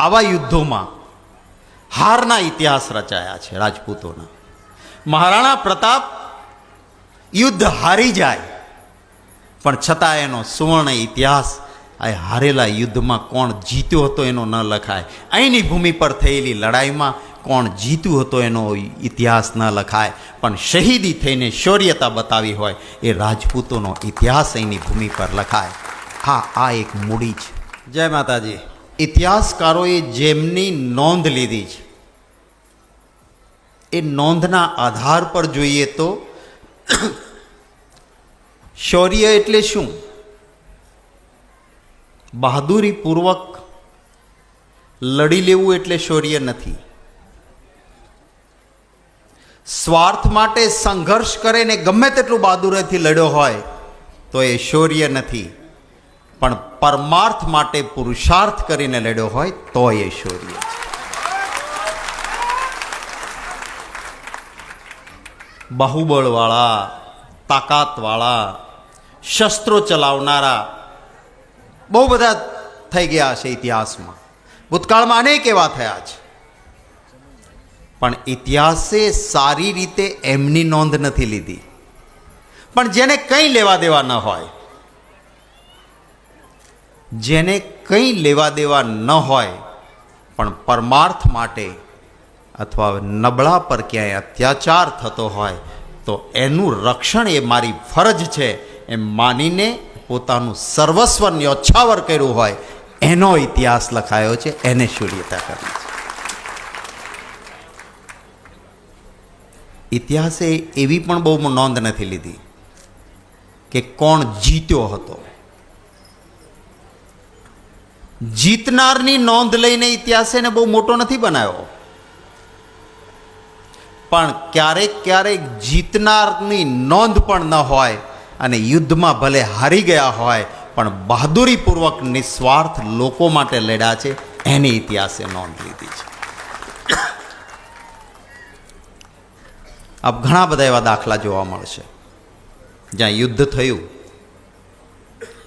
આવા યુદ્ધોમાં હારના ઇતિહાસ રચાયા છે રાજપૂતોના. મહારાણા પ્રતાપ યુદ્ધ હારી જાય, પણ છતાં એનો સુવર્ણ ઇતિહાસ આ હારેલા યુદ્ધમાં કોણ જીત્યો હતો એનો ન લખાય. અહીંની ભૂમિ પર થયેલી લડાઈમાં કોણ જીત્યું હતો એનો ઇતિહાસ ન લખાય. પણ શહીદી થઈને શૌર્યતા બતાવી હોય એ રાજપૂતોનો ઇતિહાસ અહીંની ભૂમિ પર લખાય. હા, આ એક મૂડી છે. જય માતાજી. ઇતિહાસકારોએ જેમની નોંધ લીધી છે, એ નોંધના આધાર પર જોઈએ તો શૌર્ય એટલે શું? બહાદુરીપૂર્વક લડી લેવું એટલે શૌર્ય નથી. સ્વાર્થ માટે સંઘર્ષ કરે ને ગમે તેટલું બહાદુરીથી લડ્યો હોય, તો એ શૌર્ય નથી. પણ પરમાર્થ માટે પુરુષાર્થ કરીને લડ્યો હોય તો એ શૌર્ય બાહુબળવાળા, તાકાતવાળા, શસ્ત્રો ચલાવનારા બહુ બધા થઈ ગયા છે ઇતિહાસમાં. ભૂતકાળમાં અનેક એવા થયા છે. પણ ઇતિહાસે સારી રીતે એમની નોંધ નથી લીધી. પણ જેને કંઈ લેવા દેવા ન હોય જેને કંઈ લેવા દેવા ન હોય, પણ પરમાર્થ માટે અથવા નબળા પર ક્યાંય અત્યાચાર થતો હોય, તો એનું રક્ષણ એ મારી ફરજ છે. એમ માનીને પોતાનું સર્વસ્વ ન્યોછાવર કર્યું હોય, એનો ઇતિહાસ લખાયો છે, એને શૂન્યતા કરવી છે. ઇતિહાસે એવી પણ બહુ નોંધ નથી લીધી કે કોણ જીત્યો હતો. જીતનારની નોંધ લઈને ઇતિહાસ એને બહુ મોટો નથી બનાવ્યો. પણ ક્યારેક ક્યારેક જીતનારની નોંધ પણ ન હોય અને યુદ્ધમાં ભલે હારી ગયા હોય, પણ બહાદુરીપૂર્વક નિસ્વાર્થ લોકો માટે લડ્યા છે, એની ઇતિહાસે નોંધ લીધી છે. આપ ઘણા બધા એવા દાખલા જોવા મળશે. જ્યાં યુદ્ધ થયું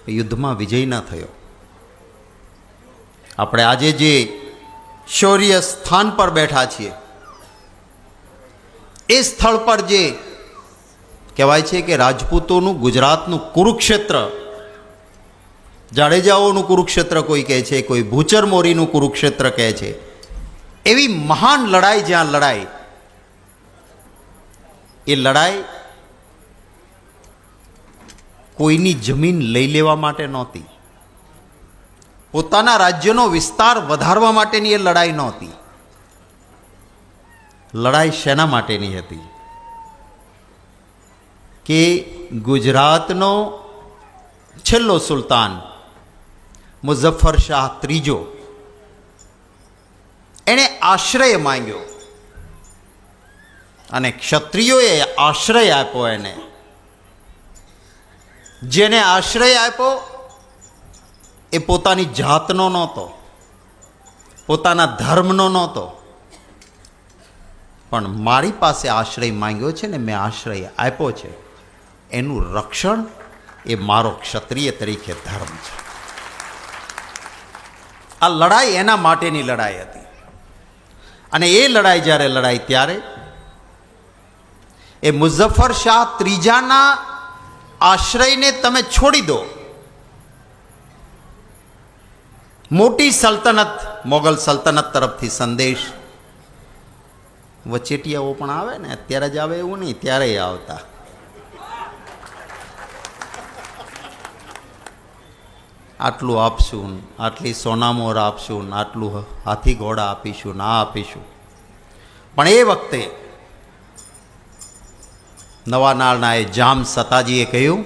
યુદ્ધમાં વિજય ન થયો. આપણે આજે જે શૌર્ય સ્થાન પર બેઠા છીએ, એ સ્થળ પર જે કહેવાય છે કે રાજપૂતોનું, ગુજરાતનું કુરુક્ષેત્ર, જાડેજાઓનું કુરુક્ષેત્ર કોઈ કહે છે, કોઈ ભૂચર મોરીનું કુરુક્ષેત્ર કહે છે, એવી મહાન લડાઈ જ્યાં લડાઈ એ લડાઈ કોઈની જમીન લઈ લેવા માટે નહોતી. પોતાના રાજ્યનો વિસ્તાર વધારવા માટેની એ લડાઈ નહોતી. લડાઈ શેના માટેની હતી? કે ગુજરાતનો છેલ્લો સુલતાન મુઝફ્ફર શાહ ત્રીજો એણે આશ્રય માંગ્યો અને ક્ષત્રિયોએ આશ્રય આપ્યો એને. જેને આશ્રય આપ્યો એ પોતાની જાતનો નહોતો. પોતાના ધર્મનો નહોતો. પણ મારી પાસે આશ્રય માંગ્યો છે ને મેં આશ્રય આપ્યો છે. એનું રક્ષણ એ મારો ક્ષત્રિય તરીકે ધર્મ છે. આ લડાઈ એના માટેની લડાઈ હતી. અને એ લડાઈ જ્યારે લડાઈ ત્યારે એ મુઝફ્ફર શાહ ત્રીજાના આશ્રયને તમે છોડી દો. મોટી સલ્તનત, મોગલ સલ્તનત તરફથી સંદેશ. વચેટિયાઓ પણ આવે ને, અત્યારે જ આવે એવું નહીં, ત્યારે આવતા. આટલું આપશું, આટલી સોનામોર આપશું, આટલું હાથી ઘોડા આપીશું, ના આપીશું. પણ એ વખતે નવા નાળના એ જામ સતાજીએ કહ્યું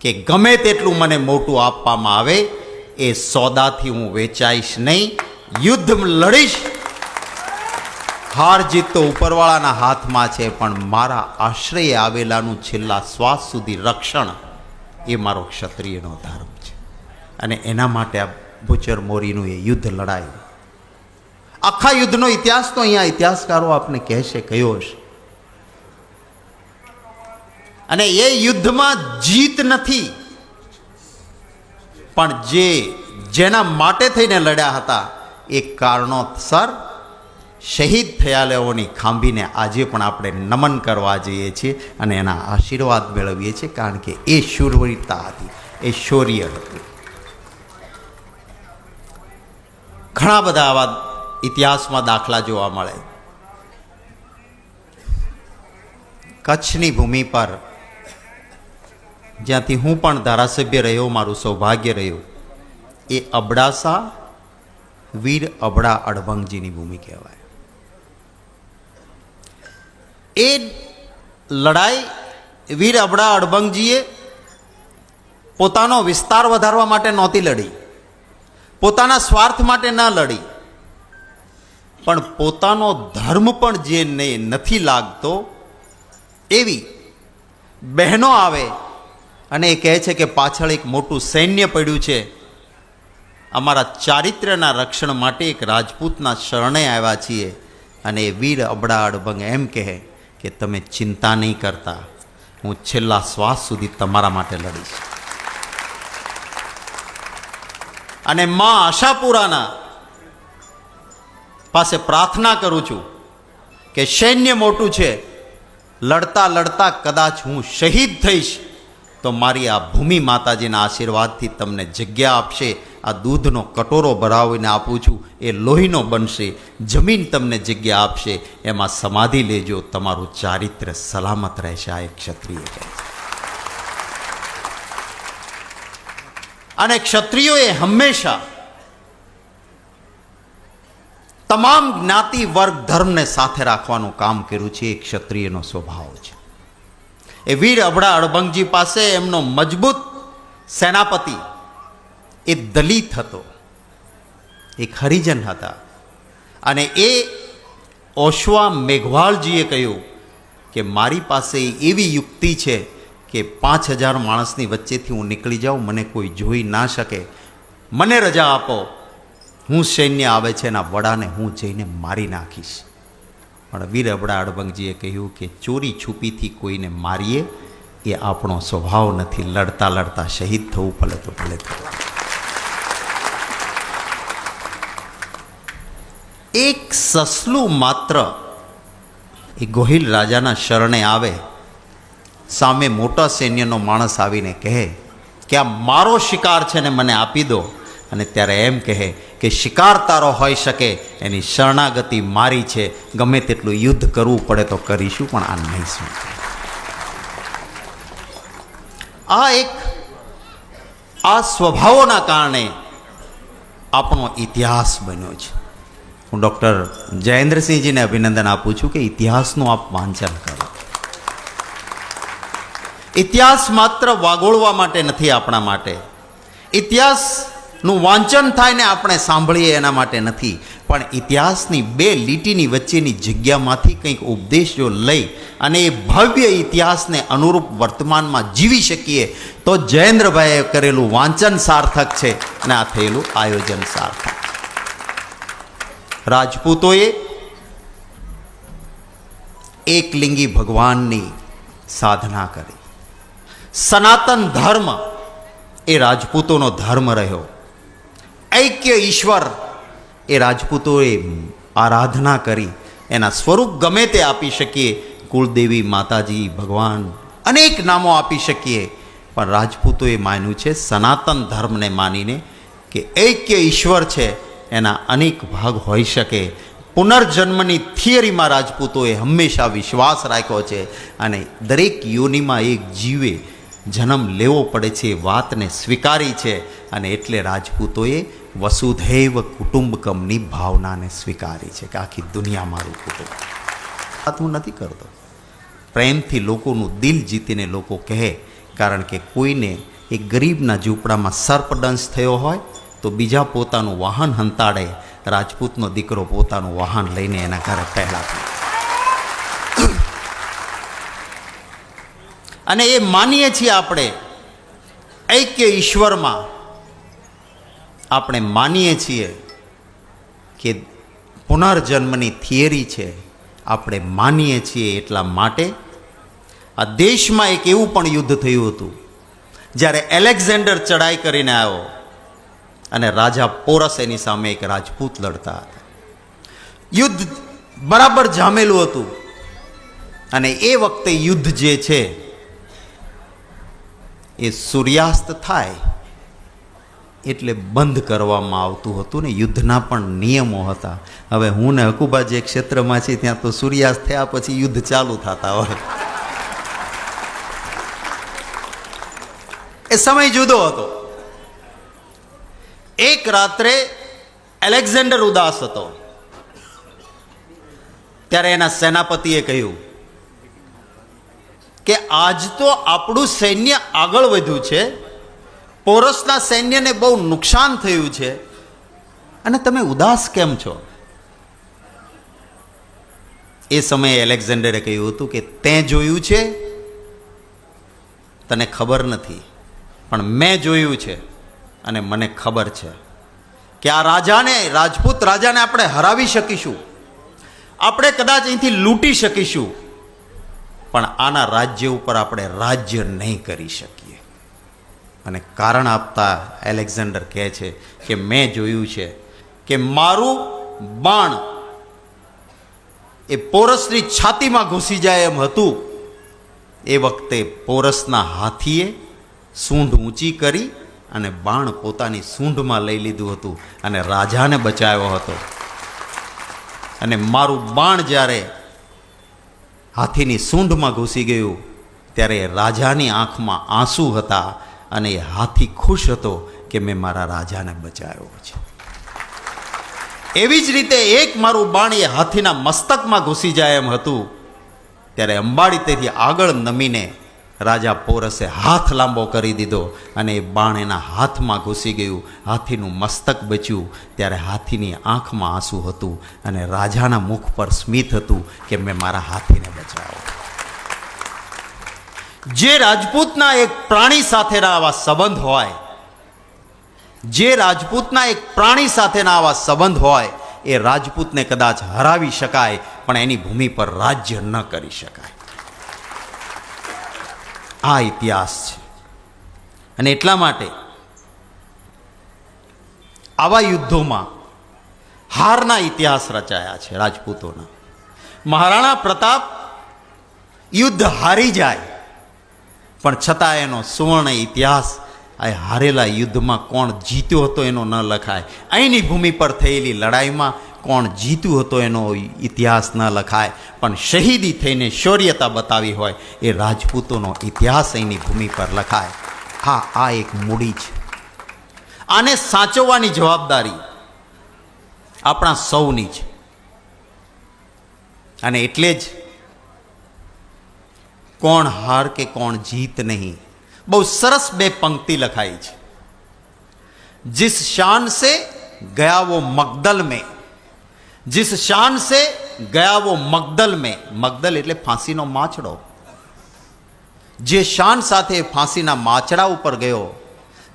કે ગમે તેટલું મને મોટું આપવામાં આવે એ સોદાથી હું વેચાઈશ નહીં. યુદ્ધ લડીશ. હાર જીત તો ઉપરવાળાના હાથમાં છે, પણ મારા આશ્રય આવેલાનું છેલ્લા શ્વાસ સુધી રક્ષણ એ મારો ક્ષત્રિયનો ધર્મ છે. અને એના માટે આ ભૂચર મોરીનું એ યુદ્ધ લડાયું. આખા યુદ્ધનો ઇતિહાસ તો અહીંયા ઇતિહાસકારો આપને કહેશે, કયો હશે? અને એ યુદ્ધમાં જીત નથી. પણ જે જેના માટે થઈને લડ્યા હતા, એ કારણોસર શહીદ થયેલાઓની ખાંભીને આજે પણ આપણે નમન કરવા જઈએ છીએ અને એના આશીર્વાદ મેળવીએ છીએ, કારણ કે એ શૂરવીરતા હતી, એ શૌર્ય હતું. ઘણા બધા આવા ઇતિહાસમાં દાખલા જોવા મળે. કચ્છની ભૂમિ પર જ્યાંથી હું પણ ધારાસભ્ય રહ્યો, મારું સૌભાગ્ય રહ્યું. એ અબડાસા વીર અબડા અડભંગજીની ભૂમિ કહેવાય. એ લડાઈ વીર અબડા અડભંગજીએ પોતાનો વિસ્તાર વધારવા માટે નહોતી લડી. પોતાના સ્વાર્થ માટે ન લડી. પણ પોતાનો ધર્મ પણ જેને નથી લાગતો, એવી બહેનો આવે અને એ કહે છે કે પાછળ એક મોટું સૈન્ય પડ્યું છે. અમારા ચારિત્ર્યના રક્ષણ માટે એક રાજપૂતના શરણે આવ્યા છીએ અને એ વીર અબડા અડભંગ એમ કહે કે તમે ચિંતા નહીં કરતા. હું છેલ્લા શ્વાસ સુધી તમારા માટે લડીશ. અને મા આશાપુરાના પાસે પ્રાર્થના કરું છું કે સૈન્ય મોટું છે. લડતા લડતા કદાચ હું શહીદ થઈશ. તો મારી આ ભૂમિ માતાજીના આશીર્વાદથી તમને જગ્યા આપશે, આ દૂધનો કટોરો ભરાવીને આપું છું, એ લોહીનો બનશે, જમીન તમને જગ્યા આપશે, એમાં સમાધિ લેજો, તમારું ચારિત્ર્ય સલામત રહેશે, આ એક ક્ષત્રિય. અને ક્ષત્રિયોએ હંમેશા તમામ જ્ઞાતિ વર્ગ ધર્મને સાથે રાખવાનું કામ કર્યું છે, એ ક્ષત્રિયનો સ્વભાવ છે એ વીર અબડા અડભંગજી પાસે એમનો મજબૂત સેનાપતિ, એ દલિત હતો. એક હરિજન હતા. અને એ ઓશવા મેઘવાળજીએ કહ્યું કે મારી પાસે એવી યુક્તિ છે કે પાંચ હજાર માણસની વચ્ચેથી હું નીકળી જાઉં, મને કોઈ જોઈ ના શકે. મને રજા આપો. હું સૈન્ય આવે છે એના વડાને હું જઈને મારી નાખીશ. પણ વીરબડા અડબંગજીએ કહ્યું કે ચોરી છુપીથી કોઈને મારીએ, એ આપણો સ્વભાવ નથી. લડતા લડતા શહીદ થવું ભલે તો ભલે થવું. એક સસલું માત્ર એ ગોહિલ રાજાના શરણે આવે, સામે મોટા સૈન્યનો માણસ આવીને કહે કે આ મારો શિકાર છે ને મને આપી દો. અને ત્યારે એમ કહે કે શિકાર તારો હોઈ શકે, એની શરણાગતિ મારી છે, ગમે તેટલું યુદ્ધ કરવું પડે તો કરીશું, પણ આ નહીં શું. આ એક આ સ્વભાવોના કારણે આપણો ઇતિહાસ બન્યો છે. હું ડૉક્ટર જયેન્દ્રસિંહજીને અભિનંદન આપું છું કે ઇતિહાસનું આપ વાંચન કરો. ઇતિહાસ માત્ર વાગોળવા માટે નથી આપણા માટે. ઇતિહાસનું વાંચન થાય ને આપણે સાંભળીએ એના માટે નથી. પણ ઇતિહાસની બે લીટીની વચ્ચેની જગ્યામાંથી કંઈક ઉપદેશો લઈ અને એ ભવ્ય ઇતિહાસને અનુરૂપ વર્તમાનમાં જીવી શકીએ, તો જયેન્દ્રભાઈએ કરેલું વાંચન સાર્થક છે અને આ થયેલું આયોજન સાર્થક. રાજપૂતોએ એકલિંગી ભગવાનની સાધના કરી. સનાતન ધર્મ એ રાજપૂતોનો ધર્મ રહ્યો. ઐક્ય ઈશ્વર. એ રાજપૂતોએ આરાધના કરી. એના સ્વરૂપ ગમે તે આપી શકીએ. કુળદેવી માતાજી, ભગવાન અનેક નામો આપી શકીએ. પણ રાજપૂતોએ માન્યું છે, સનાતન ધર્મને માનીને કે ઐક્ય ઈશ્વર છે, એના અનેક ભાગ હોઈ શકે. પુનર્જન્મની થિયરીમાં રાજપૂતોએ હંમેશા વિશ્વાસ રાખ્યો છે અને દરેક યોનિમાં એક જીવે જન્મ લેવો પડે છે વાતને સ્વીકારી છે અને એટલે રાજપૂતોએ વસુધૈવ કુટુંબકમની ભાવનાને સ્વીકારી છે કે આખી દુનિયા મારું કુટુંબ. વાત હું નથી કરતો. પ્રેમથી લોકોનું દિલ જીતીને લોકો કહે, કારણ કે કોઈને એ ગરીબના ઝૂંપડામાં સર્પદંશ થયો હોય, તો બીજા પોતાનું વાહન હંતાડે, રાજપૂતનો દીકરો પોતાનું વાહન લઈને એના ઘરે પહેલા અને એ માનીએ છીએ આપણે, ઐક્ય ઈશ્વરમાં આપણે માનીએ છીએ કે પુનર્જન્મની થિયરી છે, આપણે માનીએ છીએ એટલા માટે આ દેશમાં એક એવું પણ યુદ્ધ થયું હતું, જ્યારે એલેક્ઝેન્ડર ચડાઈ કરીને આવ્યો અને રાજા પોરસ એની સામે એક રાજપૂત લડતા હતા. યુદ્ધ બરાબર જામેલું હતું અને એ વખતે યુદ્ધ જે છે, એ સૂર્યાસ્ત થાય. એટલે બંધ કરવામાં આવતું હતું ને, યુદ્ધના પણ નિયમો હતા. હવે હું ને હકુબા જે ક્ષેત્રમાં છે ત્યાં તો સૂર્યાસ્ત થયા પછી યુદ્ધ ચાલુ થતા હોય. એ સમય જુદો હતો. એક રાત્રે એલેક્ઝાન્ડર ઉદાસ હતો. ત્યારે એના સેનાપતિએ કહ્યું કે, આજ તો આપણું સૈન્ય આગળ વધ્યું છે. પોરસના સૈન્યને બહુ નુકસાન થયું છે. અને તમે ઉદાસ કેમ છો? એ સમયે એલેક્ઝાન્ડરે કહ્યું હતું કે તે જોયું છે? તને ખબર નથી, પણ મેં જોયું છે અને મને ખબર છે કે આ રાજાને, રાજપૂત રાજાને આપણે હરાવી શકીશું. આપણે કદાચ અહીંથી લૂંટી શકીશું, પણ આના રાજ્ય ઉપર આપણે રાજ્ય નહીં કરી શકીએ. અને કારણ આપતા એલેક્ઝાન્ડર કહે છે કે મેં જોયું છે કે મારું બાણ એ પોરસની છાતીમાં ઘૂસી જાય એમ હતું. એ વખતે પોરસના હાથીએ સૂંઢ ઊંચી કરી અને બાણ પોતાની સૂંઢમાં લઈ લીધું હતું અને રાજાને બચાવ્યો હતો. અને મારું બાણ જ્યારે હાથીની સૂંઢમાં ઘૂસી ગયું, ત્યારે રાજાની આંખમાં આંસુ હતા અને એ હાથી ખુશ હતો કે મેં મારા રાજાને બચાવ્યો છે. એવી જ રીતે એક મારું બાણ એ હાથીના મસ્તકમાં ઘૂસી જાય એમ હતું. ત્યારે અંબાડી તેથી આગળ નમીને રાજા પોરસે હાથ લાંબો કરી દીધો અને એ બાણ એના હાથમાં ઘૂસી ગયું. હાથીનું મસ્તક બચ્યું. ત્યારે હાથીની આંખમાં આંસુ હતું અને રાજાના મુખ પર સ્મિત હતું કે મેં મારા હાથીને બચાવ્યો. જે રાજપૂતના એક પ્રાણી સાથેના આવા સંબંધ હોય, જે રાજપૂતના એક પ્રાણી સાથેના આવા સંબંધ હોય, એ રાજપૂતને કદાચ હરાવી શકાય, પણ એની ભૂમિ પર રાજ્ય ન કરી શકાય. આ ઇતિહાસ છે. અને એટલા માટે આવા યુદ્ધોમાં હારના ઇતિહાસ રચાયા છે રાજપૂતોના. મહારાણા પ્રતાપ યુદ્ધ હારી જાય પણ છતાં એનો સુવર્ણ ઇતિહાસ આ હારેલા યુદ્ધમાં કોણ જીત્યો હતો એનો ન લખાય. અહીંની ભૂમિ પર થયેલી લડાઈમાં કોણ જીત્યું હતો એનો ઇતિહાસ ન લખાય. પણ શહીદી થઈને શૌર્યતા બતાવી હોય એ રાજપૂતોનો ઇતિહાસ અહીંની ભૂમિ પર લખાય. હા, આ એક મૂડી છે. આને સાચવવાની જવાબદારી આપણા સૌની છે. અને એટલે જ કોણ હાર કે કોણ જીત નહીં બહુ સરસ બે પંક્તિ લખાઈ છે जिस शान से गया वो मगदल में जिस शान से गया वो मगदल में मगदल એટલે ફાંસીનો માછડો જે શાન સાથે ફાંસીના માછડા ઉપર ગયો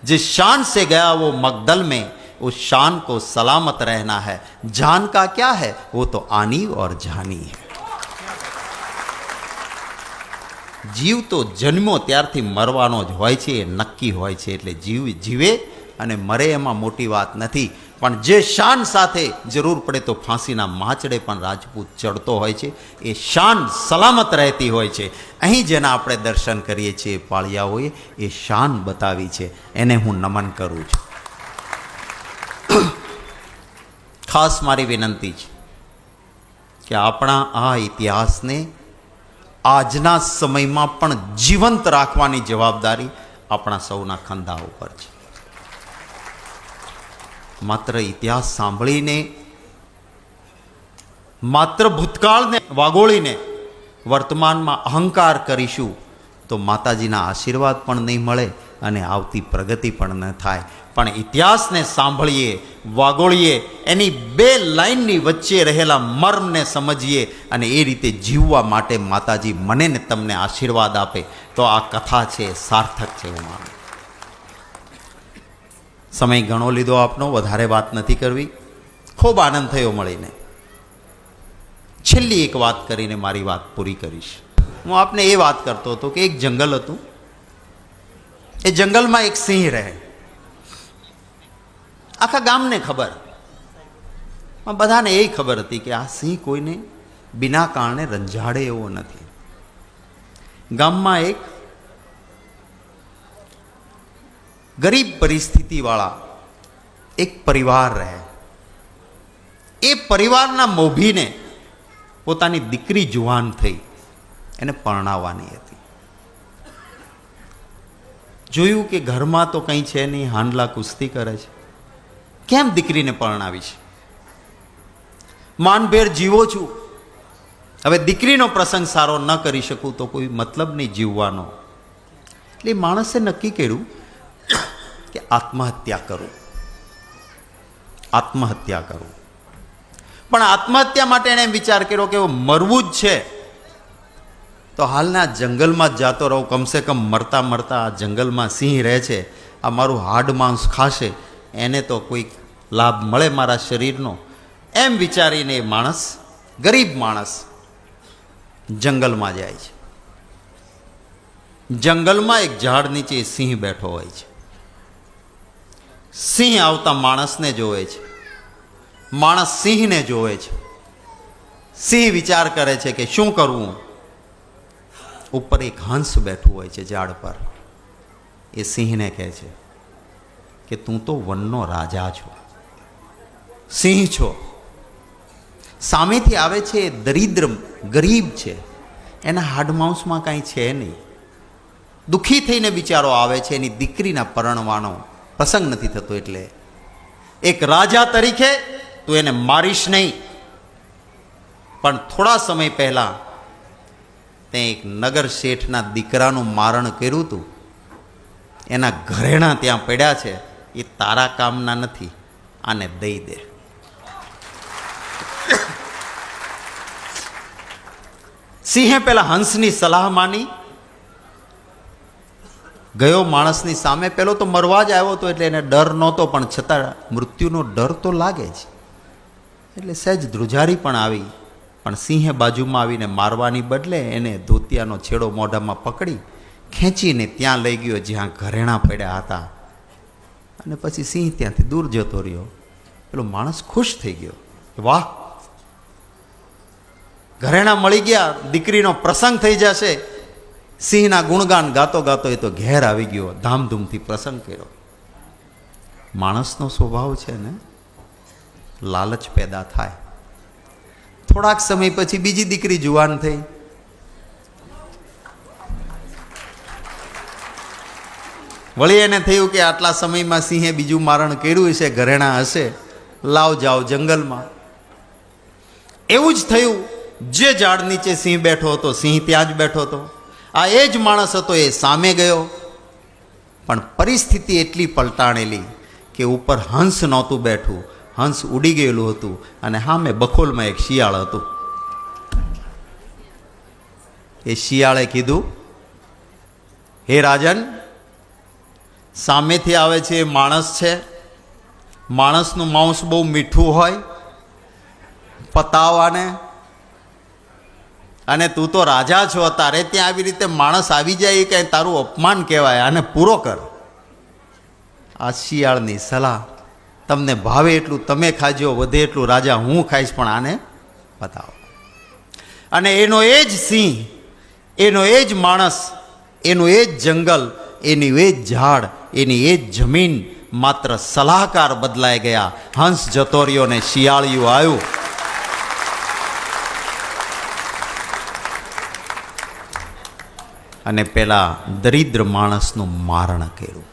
जिस शान से गया वो मगदल में उस शान को सलामत रहना है जान का क्या है वो तो आनी और जानी है જીવ તો જન્મો ત્યારથી મરવાનો જ હોય છે, એ નક્કી હોય છે, એટલે જીવ જીવે અને મરે એમાં મોટી વાત નથી. પણ જે શાન સાથે જરૂર પડે તો ફાંસીના માચડે પણ રાજપૂત ચડતો હોય છે. એ શાન સલામત રહેતી હોય છે. અહીં જેના આપણે દર્શન કરીએ છીએ પાળિયાઓએ, એ શાન બતાવી છે. એને હું નમન કરું છું. ખાસ મારી વિનંતી છે કે આપણા આ ઇતિહાસને આજના સમયમાં પણ જીવંત રાખવાની જવાબદારી આપણા સૌના ખંધા ઉપર છે. માત્ર ઇતિહાસ સાંભળીને, માત્ર ભૂતકાળને વાગોળીને વર્તમાનમાં અહંકાર કરીશું તો માતાજીના આશીર્વાદ પણ નહીં મળે. અને આવતી પ્રગતિ પણ ન થાય. પણ ઇતિહાસને સાંભળીએ, વાગોળીએ, એની બે લાઈનની વચ્ચે રહેલા મર્મને સમજીએ અને એ રીતે જીવવા માટે માતાજી મને ને તમને આશીર્વાદ આપે. તો આ કથા છે, સાર્થક છે હું માનું સમય ઘણો લીધો આપનો, વધારે વાત નથી કરવી. ખૂબ આનંદ થયો મળીને. છેલ્લી એક વાત કરીને મારી વાત પૂરી કરીશ. હું આપને એ વાત કરતો હતો કે એક જંગલ હતું. એ જંગલમાં એક સિંહ રહે. આખા ગામને ખબર. બધાને એ ખબર હતી કે આ સિંહ કોઈને બિના કારણે રંજાડે એવો નથી. ગામમાં એક ગરીબ પરિસ્થિતિવાળા એક પરિવાર રહે. એ પરિવારના મોભીને પોતાની દીકરી જુવાન થઈ. એને પરણાવવાની હતી. જોયું કે ઘરમાં તો કંઈ છે નહીં, હાંડલા કુસ્તી કરે છે. કેમ દીકરીને પરણાવી છે? માનભેર જીવો છું. હવે દીકરીનો પ્રસંગ સારો ન કરી શકું તો કોઈ મતલબ નહીં જીવવાનો. એટલે માણસે નક્કી કર્યું કે આત્મહત્યા કરું. આત્મહત્યા કરું. પણ આત્મહત્યા માટે એણે વિચાર કર્યો કે મરવું જ છે. તો હાલના જંગલમાં જ જાતો રહું. કમસે કમ મરતા મરતા આ જંગલમાં સિંહ રહે છે. આ મારું હાડ માંસ ખાશે. એને તો કોઈક લાભ મળે મારા શરીરનો. એમ વિચારીને એ માણસ, ગરીબ માણસ, જંગલમાં જાય છે. જંગલમાં એક ઝાડ નીચે સિંહ બેઠો હોય છે. સિંહ આવતા માણસને જોવે છે. માણસ સિંહને જોવે છે. સિંહ વિચાર કરે છે કે શું કરવું ઉપર એક હંસ બેઠું હોય છે ઝાડ પર. એ સિંહને કહે છે કે તું તો વનનો રાજા છો. સિંહ છો. સામેથી આવે છે એ દરિદ્ર, ગરીબ છે. એના હાડમાઉસમાં કાંઈ છે નહીં. દુઃખી થઈને બિચારો આવે છે, એની દીકરીના પરણવાનો પ્રસંગ નથી થતો એટલે. એક રાજા તરીકે તું એને મારીશ નહીં. પણ થોડા સમય પહેલાં તે એક નગર શેઠના દીકરાનું મારણ કર્યું હતું. એના ઘરેણા ત્યાં પડ્યા છે. એ તારા કામના નથી. આને દઈ દે. સિંહે પેલા હંસની સલાહ માની. ગયો માણસની સામે. પેલો તો મરવા જ આવ્યો હતો એટલે એને ડર નહોતો, પણ છતાં મૃત્યુનો ડર તો લાગે જ. એટલે સહેજ ધ્રુજારી પણ આવી. પણ સિંહે બાજુમાં આવીને મારવાની બદલે એને ધોતિયાનો છેડો મોઢામાં પકડી ખેંચીને ત્યાં લઈ ગયો જ્યાં ઘરેણા પડ્યા હતા. અને પછી સિંહ ત્યાંથી દૂર જતો રહ્યો. પેલો માણસ ખુશ થઈ ગયો વાહ, ઘરેણા મળી ગયા, દીકરીનો પ્રસંગ થઈ જશે. સિંહના ગુણગાન ગાતો ગાતો એ તો ઘેર આવી ગયો, ધામધૂમથી પ્રસંગ કર્યો. માણસનો સ્વભાવ છે ને, લાલચ પેદા થાય. થોડાક સમય પછી બીજી દીકરી જુવાન થઈ. વળી એને થયું કે આટલા સમયમાં સિંહે બીજું મારણ કર્યું હશે, ઘરેણા હશે, લાવ જાઓ જંગલમાં. એવું જ થયું. જે ઝાડ નીચે સિંહ બેઠો હતો, સિંહ ત્યાં જ બેઠો હતો. આ એ જ માણસ હતો, એ સામે ગયો. પણ પરિસ્થિતિ એટલી પલટાણેલી કે ઉપર હંસ નહોતું બેઠું. હંસ ઉડી ગયેલું હતું અને સામે બખોલમાં એક શિયાળ હતું. એ શિયાળે કીધું, હે રાજન, સામેથી આવે છે એ માણસ છે. માણસનું માંસ બહુ મીઠું હોય, પતાવાને. અને તું તો રાજા છો, તારે ત્યાં આવી રીતે માણસ આવી જાય કંઈ તારું અપમાન કહેવાય. આને પૂરો કર. આ શિયાળની સલાહ તમને ભાવે એટલું, તમે ખાજો, વધે એટલું, રાજા, હું ખાઈશ, પણ આને બતાવો. અને એનો એ જ સિંહ, એનો એ જ માણસ, એનું એ જ જંગલ, એની એ જ ઝાડ, એની એ જ જમીન માત્ર સલાહકાર બદલાઈ ગયા. હંસ જતો ને શિયાળિયું આવ્યું અને પેલા દરિદ્ર માણસનું મારણ કર્યું.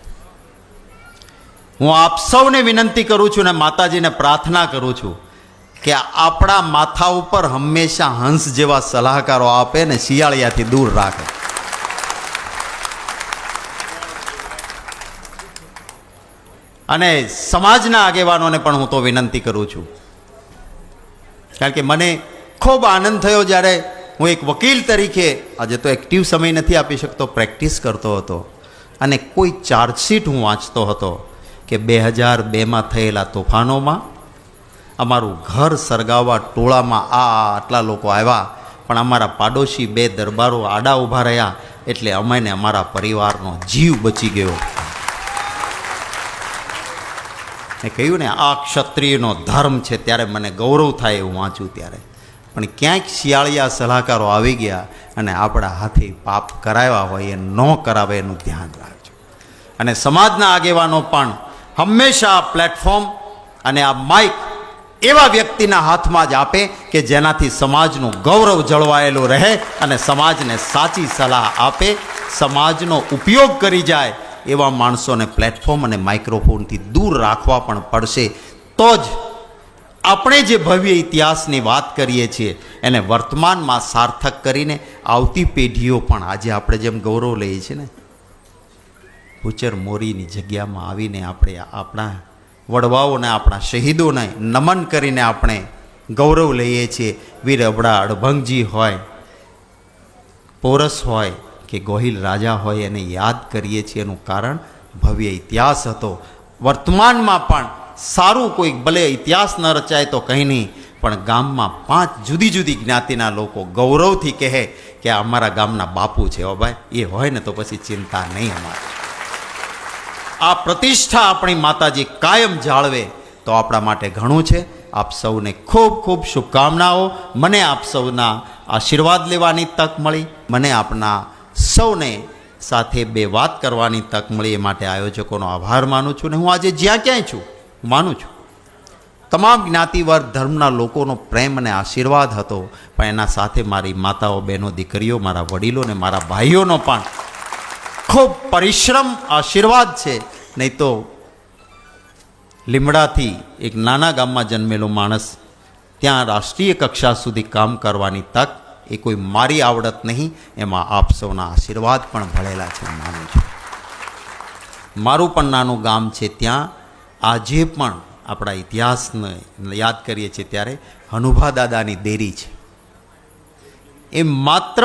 હું આપ સૌને વિનંતી કરું છું ને માતાજીને પ્રાર્થના કરું છું કે આપણા માથા ઉપર હંમેશા હંસ જેવા સલાહકારો આપે ને શિયાળિયાથી દૂર રાખે. અને સમાજના આગેવાનોને પણ હું તો વિનંતી કરું છું. કારણ કે મને ખૂબ આનંદ થયો જ્યારે હું એક વકીલ તરીકે આજે તો એક્ટિવ સમય નથી આપી શકતો પ્રેક્ટિસ કરતો હતો અને કોઈ ચાર્જશીટ હું વાંચતો હતો. કે બે હજાર બેમાં થયેલા તોફાનોમાં અમારું ઘર સળગાવવા ટોળામાં આ આટલા લોકો આવ્યા, પણ અમારા પાડોશી બે દરબારો આડા ઊભા રહ્યા એટલે અમને અમારા પરિવારનો જીવ બચી ગયો. મેં કહ્યું ને, આ ક્ષત્રિયનો ધર્મ છે ત્યારે મને ગૌરવ થાય એવું વાંચું ત્યારે. પણ ક્યાંક શિયાળિયા સલાહકારો આવી ગયા અને આપણા હાથે પાપ કરાવ્યા હોય એ ન કરાવે એનું ધ્યાન રાખજો. અને સમાજના આગેવાનો પણ હંમેશા આ પ્લેટફોર્મ અને આ માઇક એવા વ્યક્તિના હાથમાં જ આપે કે જેનાથી સમાજનું ગૌરવ જળવાયેલું રહે અને સમાજને સાચી સલાહ આપે. સમાજનો ઉપયોગ કરી જાય એવા માણસોને પ્લેટફોર્મ અને માઇક્રોફોનથી દૂર રાખવા પણ પડશે. તો જ આપણે જે ભવ્ય ઇતિહાસની વાત કરીએ છીએ, એને વર્તમાનમાં સાર્થક કરીને આવતી પેઢીઓ પણ આજે આપણે જેમ ગૌરવ લઈએ છીએ ને ભૂચર મોરીની જગ્યામાં આવીને આપણે આપણા વડવાઓને, આપણા શહીદોને નમન કરીને આપણે ગૌરવ લઈએ છીએ. વીર અબડા અડભંગજી હોય, પોરસ હોય કે ગોહિલ રાજા હોય, એને યાદ કરીએ છીએ. એનું કારણ ભવ્ય ઇતિહાસ હતો. વર્તમાનમાં પણ સારું કોઈક ભલે ઇતિહાસ ન રચાય તો કંઈ નહીં, પણ ગામમાં પાંચ જુદી જુદી જ્ઞાતિના લોકો ગૌરવથી કહે કે અમારા ગામના બાપુ છે હો ભાઈ. એ હોય ને તો પછી ચિંતા નહીં અમારે. આ પ્રતિષ્ઠા આપણી માતાજી કાયમ જાળવે તો આપણા માટે ઘણું છે. આપ સૌને ખૂબ ખૂબ શુભકામનાઓ. મને આપ સૌના આશીર્વાદ લેવાની તક મળી. મને આપના સૌને સાથે બે વાત કરવાની તક મળી એ માટે આયોજકોનો આભાર માનું છું ને હું આજે જ્યાં ક્યાંય છું માનું છું. તમામ જ્ઞાતિવર્ગ ધર્મના લોકોનો પ્રેમ અને આશીર્વાદ હતો. પણ એના સાથે મારી માતાઓ, બહેનો, દીકરીઓ, મારા વડીલો ને મારા ભાઈઓનો પણ ખૂબ પરિશ્રમ આશીર્વાદ છે. નહીં તો લીમડાથી એક નાના ગામમાં જન્મેલો માણસ ત્યાં રાષ્ટ્રીય કક્ષા સુધી કામ કરવાની તક એ કોઈ મારી આવડત નહીં. એમાં આપ સૌના આશીર્વાદ પણ ભળેલા છે માનું છું. મારું પણ નાનું ગામ છે ત્યાં. આજે પણ આપણા ઇતિહાસને યાદ કરીએ છીએ ત્યારે હનુભા દાદાની દેરી છે. એ માત્ર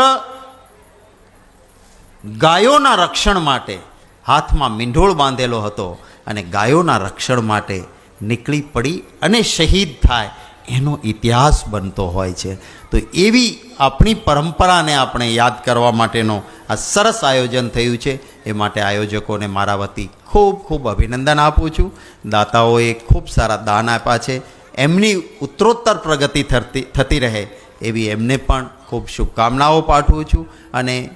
ગાયોના રક્ષણ માટે હાથમાં મીંઢોળ બાંધેલો હતો અને ગાયોના રક્ષણ માટે નીકળી પડી અને શહીદ થાય એનો ઇતિહાસ બનતો હોય છે. તો એવી આપણી પરંપરાને આપણે યાદ કરવા માટેનો આ સરસ આયોજન થયું છે. એ માટે આયોજકોને મારા વતી ખૂબ ખૂબ અભિનંદન આપું છું. દાતાઓએ ખૂબ સારા દાન આપ્યા છે. એમની ઉત્તરોત્તર પ્રગતિ થતી થતી રહે એવી એમને પણ ખૂબ શુભકામનાઓ પાઠવું છું અને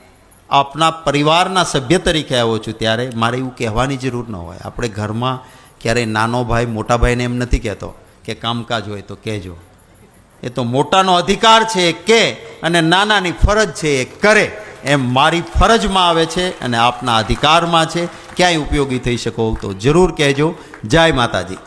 આપના પરિવારના સભ્ય તરીકે આવ્યો છું ત્યારે મારે એવું કહેવાની જરૂર ન હોય. આપણે ઘરમાં ક્યારેય નાનો ભાઈ, મોટા ભાઈને એમ નથી કહેતો કે કામકાજ હોય તો કહેજો. એ તો મોટાનો અધિકાર છે એ કે અને નાનાની ફરજ છે એ કરે. એમ મારી ફરજમાં આવે છે અને આપના અધિકારમાં છે. ક્યાંય ઉપયોગી થઈ શકો તો જરૂર કહેજો. જય માતાજી.